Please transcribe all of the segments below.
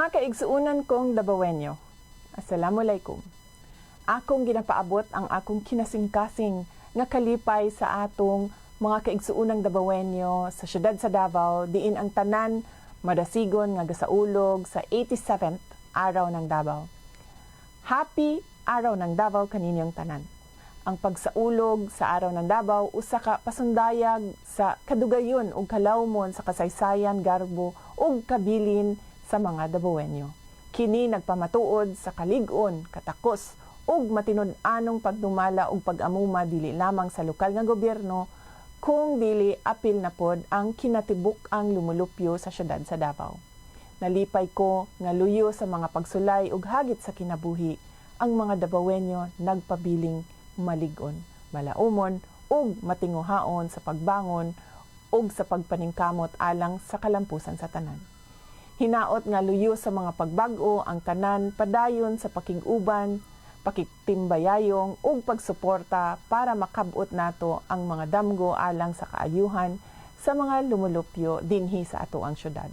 Mga kaigsuunan kong Dabawenyo, Assalamualaikum. Akong ginapaabot ang akong kinasing-kasing nga kalipay sa atong mga kaigsuunang Dabawenyo sa syudad sa Davao, diin ang tanan madasigon nga gasaulog sa 87th araw ng Davao. Happy Araw ng Davao kaninyong tanan. Ang pagsaulog sa Araw ng Davao usa ka pasundayag sa kadugayon ug kalawmon sa kasaysayan, garbo ug kabilin sa mga Davaoenyo. Kini nagpamatuod sa kalig-on, katakos ug matinud-anong pagdumala ug pag-amuma dili lamang sa lokal nga gobyerno kung dili apil na pod ang kinatibuk ang lumulupyo sa syudad sa Davao. Nalipay ko nga luyo sa mga pagsulay ug hagit sa kinabuhi ang mga Davaoenyo nagpabiling maligon, malaumon ug matinguhaon sa pagbangon ug sa pagpaningkamot alang sa kalampusan sa tanan. Hinaot nga luyo sa mga pagbago ang tanan padayon sa pakiguban, pakiktimbayayong ug pagsuporta para makabot nato ang mga damgo alang sa kaayuhan sa mga lumulupyo dinhi sa ato ang syudad.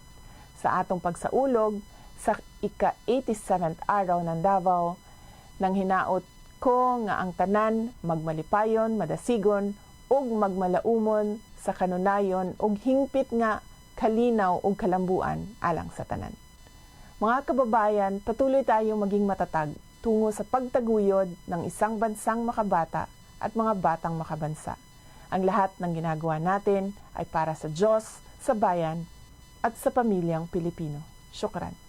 Sa atong pagsaulog sa ika-87th araw ng Davao, nang hinaot ko nga ang tanan magmalipayon, madasigon ug magmalaumon sa kanunayon ug hingpit nga kalinaw ug kalambuan alang sa tanan. Mga kababayan, patuloy tayong maging matatag tungo sa pagtaguyod ng isang bansang makabata at mga batang makabansa. Ang lahat ng ginagawa natin ay para sa Diyos, sa bayan, at sa pamilyang Pilipino. Syukran.